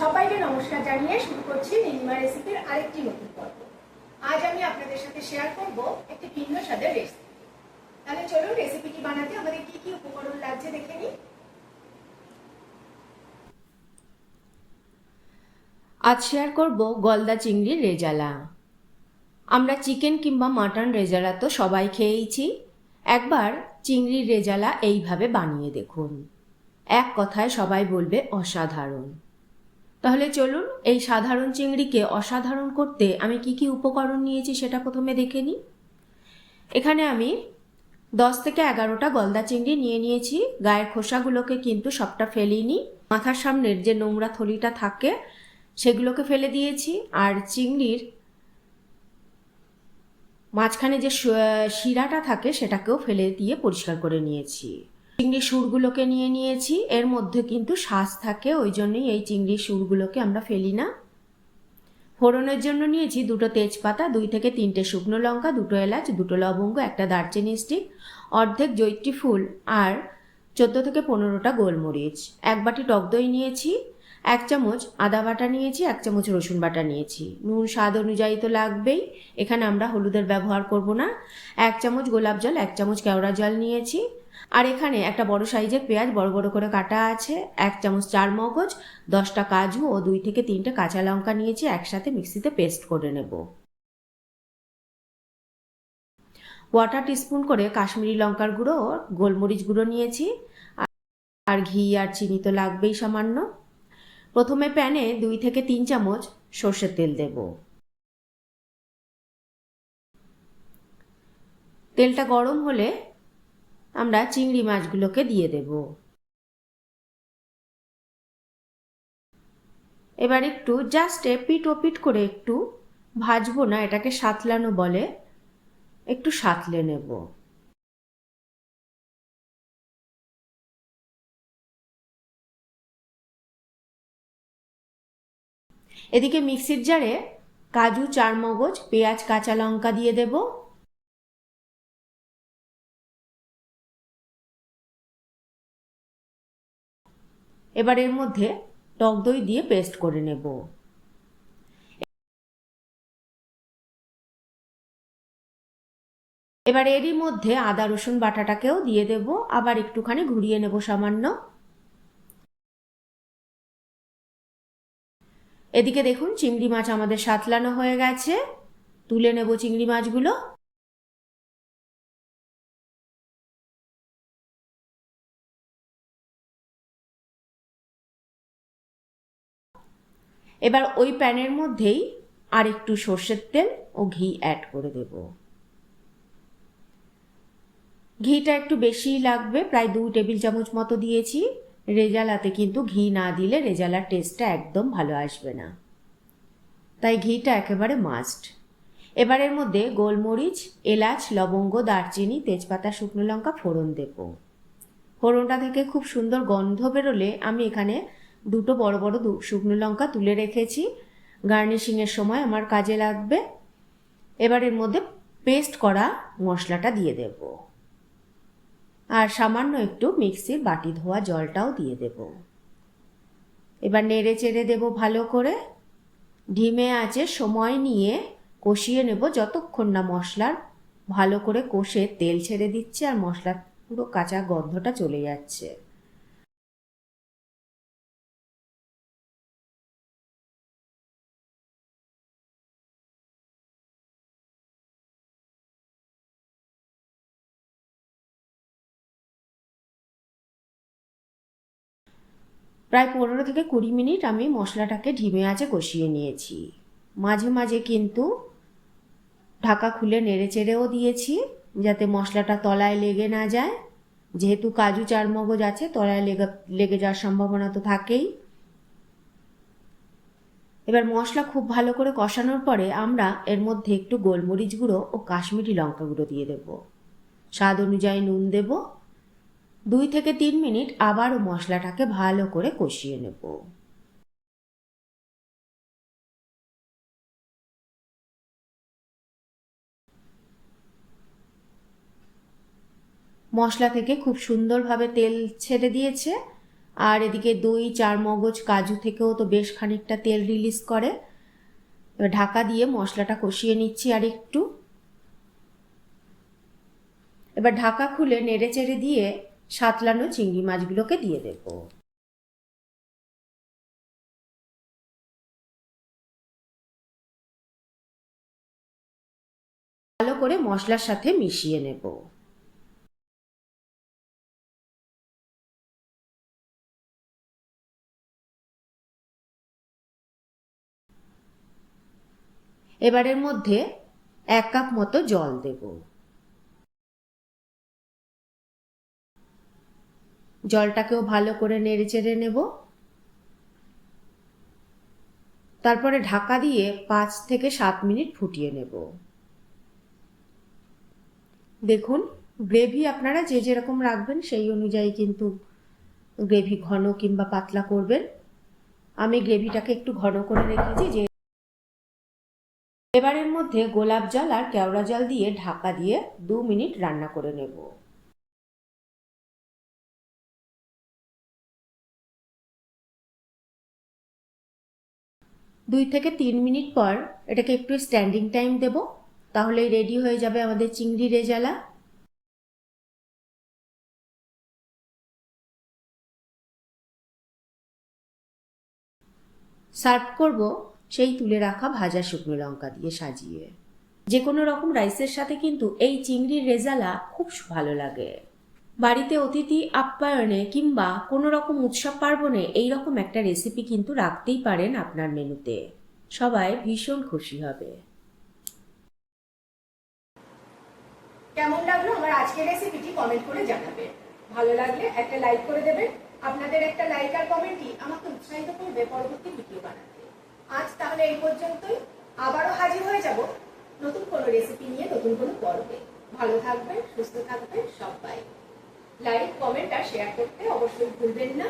সবাইকে নমস্কার জানিয়ে শুরু করছি নীলিমা রেসিপির আরেকটি নতুন পর্ব। আজ আমি আপনাদের সাথে শেয়ার করব একটি ভিন্ন স্বাদের রেসিপি তাহলে চলুন রেসিপিটি বানাতে আমাদের কি কি উপকরণ লাগছে দেখে নিই। আজ শেয়ার করব গলদা চিংড়ির রেজালা। আমরা চিকেন কিংবা মাটন রেজালা তো সবাই খেয়েইছি। একবার চিংড়ির রেজালা এইভাবে বানিয়ে দেখুন। এক কথায় সবাই বলবে অসাধারণ। তাহলে চলুন এই সাধারণ চিংড়িকে অসাধারণ করতে আমি কি কি উপকরণ নিয়েছি সেটা প্রথমে দেখে নিই। এখানে আমি দশ থেকে এগারোটা গলদা চিংড়ি নিয়ে নিয়েছি। গায়ের খোসাগুলোকে কিন্তু সবটা ফেলিনি মাথার সামনের যে নোংরা থলিটা থাকে, সেগুলোকে ফেলে দিয়েছি। আর চিংড়ির মাঝখানে যে শিরাটা থাকে, সেটাকেও ফেলে দিয়ে পরিষ্কার করে নিয়েছি। চিংড়ির সুরগুলোকে নিয়ে নিয়েছি। এর মধ্যে কিন্তু শ্বাস থাকে, ওই জন্যই এই চিংড়ির সুরগুলোকে আমরা ফেলি না। ফোড়নের জন্য নিয়েছি দুটো তেজপাতা, দুই থেকে তিনটে শুকনো লঙ্কা, দুটো এলাচ, দুটো লবঙ্গ, একটা দারচিনি স্টিক, অর্ধেক জৈত্রী ফুল আর চোদ্দ থেকে পনেরোটা গোলমরিচ। এক বাটি টক দই নিয়েছি। এক চামচ আদা বাটা নিয়েছি, এক চামচ রসুন বাটা নিয়েছি। নুন স্বাদ অনুযায়ী তো লাগবেই, এখানে আমরা হলুদের ব্যবহার করব না। এক চামচ গোলাপ জল, এক চামচ কেওড়া জল নিয়েছি। আর এখানে একটা বড় সাইজের পেঁয়াজ বড় বড় করে কাটা আছে, এক চামচ চার মগজ, দশটা কাজু ও দুই থেকে তিনটে কাঁচা লঙ্কা নিয়েছি, একসাথে মিক্সিতে পেস্ট করে নেব। ওয়াটার টিস্পুন করে কাশ্মীরি লঙ্কার গুঁড়ো ও গোলমরিচ গুঁড়ো নিয়েছি। আর- আর ঘি আর চিনি তো লাগবেই সামান্য। প্রথমে প্যানে দুই থেকে তিন চামচ সর্ষের তেল দেব। তেলটা গরম হলে আমরা চিংড়ি মাছগুলোকে দিয়ে দেব। এবার একটু জাস্ট পিট ওপিট করে একটু ভাজবো না, এটাকে সাতলানো বলে, একটু সাতলে নেব। এদিকে মিক্সির জারে কাজু, চারমগজ, পেঁয়াজ, কাঁচা লঙ্কা দিয়ে দেব। এবার এর মধ্যে টক দই দিয়ে পেস্ট করে নেব। এবার এরই মধ্যে আদা, রসুন বাটাটাকেও দিয়ে দেব। আবার একটুখানি ঘুরিয়ে নেব সামান্য। এদিকে দেখুন, চিংড়ি মাছ আমাদের সাতলানো হয়ে গেছে। তুলে নেব চিংড়ি মাছগুলো। এবার ওই প্যানের মধ্যেই আর একটু সর্ষের তেল ও ঘি অ্যাড করে দেব। ঘিটা একটু বেশিই লাগবে, প্রায় দু টেবিল চামচ মতো দিয়েছি। রেজালাতে কিন্তু ঘি না দিলে রেজালার টেস্টটা একদম ভালো আসবে না। তাই ঘিটা একেবারে মাস্ট এবারের মধ্যে গোলমরিচ, এলাচ, লবঙ্গ, দারচিনি, তেজপাতা, শুকনো লঙ্কা, ফোড়ন দেব। ফোড়নটা থেকে খুব সুন্দর গন্ধ বেরোলে আমি এখানে দুটো বড় বড় শুকনো লঙ্কা তুলে রেখেছি। গার্নিশিংয়ের সময় আমার কাজে লাগবে। এবার এর মধ্যে পেস্ট করা মশলাটা দিয়ে দেব। আর সামান্য একটু মিক্সির বাটি ধোয়া জলটাও দিয়ে দেব। এবার নেড়ে চেড়ে দেব ভালো করে। ঢিমে আছে সময় নিয়ে কষিয়ে নেব যতক্ষণ না মশলার ভালো করে কষে তেল ছেড়ে দিচ্ছে আর মশলার পুরো কাঁচা গন্ধটা চলে যাচ্ছে। প্রায় পনেরো থেকে কুড়ি মিনিট আমি মশলাটাকে ঢিমে আঁচে কষিয়ে নিয়েছি। মাঝে মাঝে কিন্তু ঢাকা খুলে নেড়ে চেড়েও দিয়েছি যাতে মশলাটা তলায় লেগে না যায়। যেহেতু কাজু চারমগজ আছে, তলায় লেগে লেগে যাওয়ার সম্ভাবনা তো থাকেই। এবার মশলা খুব ভালো করে কষানোর পরে আমরা এর মধ্যে একটু গোলমরিচ গুঁড়ো ও কাশ্মীরি লঙ্কা গুঁড়ো দিয়ে দেব। স্বাদ অনুযায়ী নুন দেব। দুই থেকে তিন মিনিট আবারও মশলাটাকে ভালো করে কষিয়ে নেব। মশলা থেকে খুব সুন্দরভাবে তেল ছেড়ে দিয়েছে। আর এদিকে দই চার মগজ কাজু থেকেও তো বেশ খানিকটা তেল রিলিজ করে। এবার ঢাকা দিয়ে মশলাটা কষিয়ে নিচ্ছি আর একটু। এবার ঢাকা খুলে নেড়ে চেড়ে দিয়ে সাতলানো চিংড়ি মাছগুলোকে দিয়ে দেবো। ভালো করে মশলার সাথে মিশিয়ে নেব। এবারের মধ্যে এক কাপ মতো জল দেব। জলটাকেও ভালো করে নেড়ে চেড়ে নেব। তারপরে ঢাকা দিয়ে পাঁচ থেকে সাত মিনিট ফুটিয়ে নেব। দেখুন, গ্রেভি আপনারা যে যেরকম রাখবেন সেই অনুযায়ী কিন্তু গ্রেভি ঘন কিংবা পাতলা করবেন। আমি গ্রেভিটাকে একটু ঘন করে রেখেছি যে এবারের মধ্যে গোলাপ জল আর কেওড়া জল দিয়ে ঢাকা দিয়ে দু মিনিট রান্না করে নেব। দুই থেকে তিন মিনিট পর এটাকে একটু স্ট্যান্ডিং টাইম দেব। তাহলেই রেডি হয়ে যাবে আমাদের চিংড়ি রেজালা। সার্ভ করব সেই তুলে রাখা ভাজা শুকনো লঙ্কা দিয়ে সাজিয়ে। যে কোনো রকম রাইসের সাথে কিন্তু এই চিংড়ির রেজালা খুব ভালো লাগে। বাড়িতে অতিথি আপ্যায়নে কিংবা কোনো রকম উৎসব পার্বণে এই রকম একটা রেসিপি কিন্তু রাখতেই পারেন আপনার মেনুতে। সবাই ভীষণ খুশি হবে। কেমন লাগল আমার আজকের রেসিপিটি কমেন্ট করে জানাবে। ভালো লাগলে একটা লাইক করে দেবেন। আপনাদের একটা লাইক আর কমেন্টই আমাকে উৎসাহিত করবে পরবর্তী ভিডিও বানাতে। আজ তাহলে এই পর্যন্তই। আবারও হাজির হয়ে যাব নতুন কোনো রেসিপি নিয়ে, নতুন কোনো পর্বে। ভালো থাকবেন, সুস্থ থাকবেন সবাই। লাইক কমেন্ট আর শেয়ার করতে অবশ্যই ভুলবেন না।